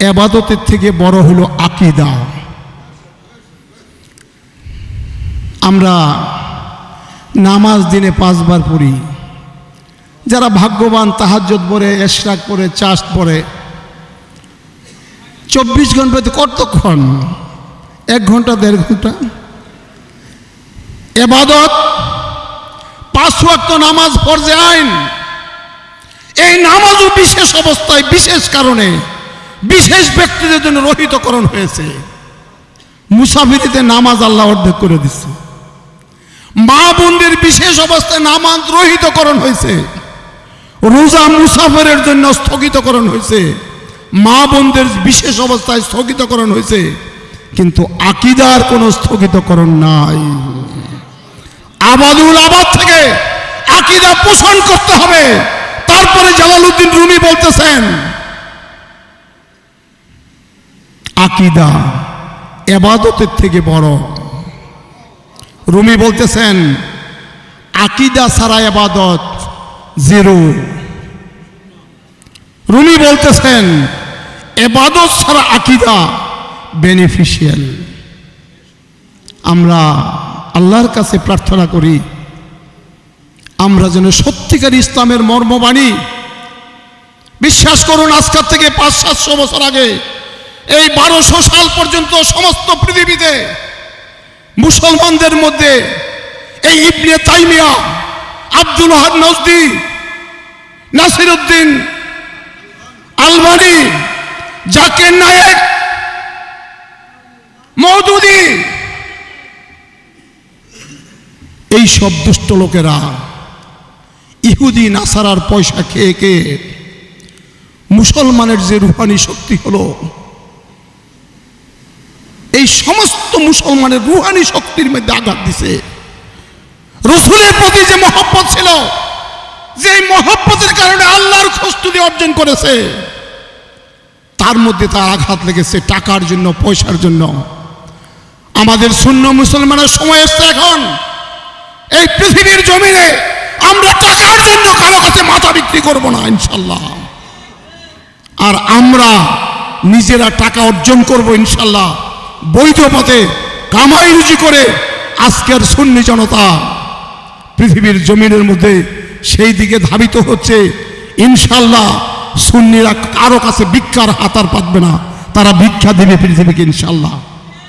এবাদতের থেকে বড় হলো আকিদা। আমরা নামাজ দিনে পাঁচবার পড়ি। যারা ভাগ্যবান তাহাজ্জত পড়ে, এশরাক পড়ে, চাষ পড়ে, চব্বিশ ঘন্টাতে কতক্ষণ? এক ঘণ্টা, দেড় ঘণ্টা? এবাদত, পাঁচ ওয়াক্ত নামাজ ফরজে আইন। এই নামাজও বিশেষ অবস্থায়, বিশেষ কারণে বিশেষ ব্যক্তিদের জন্য রহিতকরণ হয়েছে। মুসাফিরিতে নামাজ আল্লাহ অর্ধেক করে দিচ্ছে। মা বোনদের বিশেষ অবস্থায় নামাজ রহিতকরণ হয়েছে। রোজা মুসাফিরের জন্য স্থগিতকরণ হয়েছে। মা বোনদের বিশেষ অবস্থায় স্থগিতকরণ হয়েছে। কিন্তু আকিদার কোনো স্থগিতকরণ নাই। আবাদুল আবাদ থেকে আকিদা পোষণ করতে হবে। তারপরে জালালউদ্দিন রুমি বলতেছেন আকিদা এবাদতের থেকে বড়। রুমি বলতেছেন, আকিদা ছাড়া এবাদত জিরো। রুমি বলতেছেন, এবাদত ছাড়া আকিদা বেনিফিশিয়াল আমরা আল্লাহর কাছে প্রার্থনা করি, আমরা যেন সত্যিকার ইসলামের মর্মবাণী, বিশ্বাস করুন আজকাল থেকে পাঁচ সাতশো বছর আগে এই বারোশো সাল পর্যন্ত সমস্ত পৃথিবীতে মুসলমানদের মধ্যে এই ইবনে তাইমিয়া, আব্দুল হাদ নজদি নাসির উদ্দিন আলবানি, জাকির নায়েক মৌদুদি এই সব দুষ্ট লোকেরা ইহুদি, নাসারার পয়সা খেয়ে খেয়ে মুসলমানের যে রুহানি শক্তি হলো এই সমস্ত মুসলমানের রুহানি শক্তির মধ্যে আঘাত দিছে। রসুলের প্রতি যে মহব্বত ছিল, যে মহব্বতের কারণে আল্লাহর খস্তুদি অর্জন করেছে, তার মধ্যে তার আঘাত লেগেছে টাকার জন্য, পয়সার জন্য। আমাদের শূন্য মুসলমানের সময় এসছে এখন। এই পৃথিবীর জমিনে আমরা টাকার জন্য কারও কাছে মাথা বিক্রি করব না, ইনশাল্লাহ। আর আমরা নিজেরা টাকা অর্জন করব, ইনশাল্লাহ। বৈধ পথে কামাই রুচি করে আজকের সুন্নি জনতা পৃথিবীর জমিনের মধ্যে সেই দিকে ধাবিত হচ্ছে। ইনশাল্লাহ সুন্নিরা কারও কাছে ভিক্ষার হাতার পাতবে না। তারা ভিক্ষা দেবে পৃথিবীকে ইনশাল্লাহ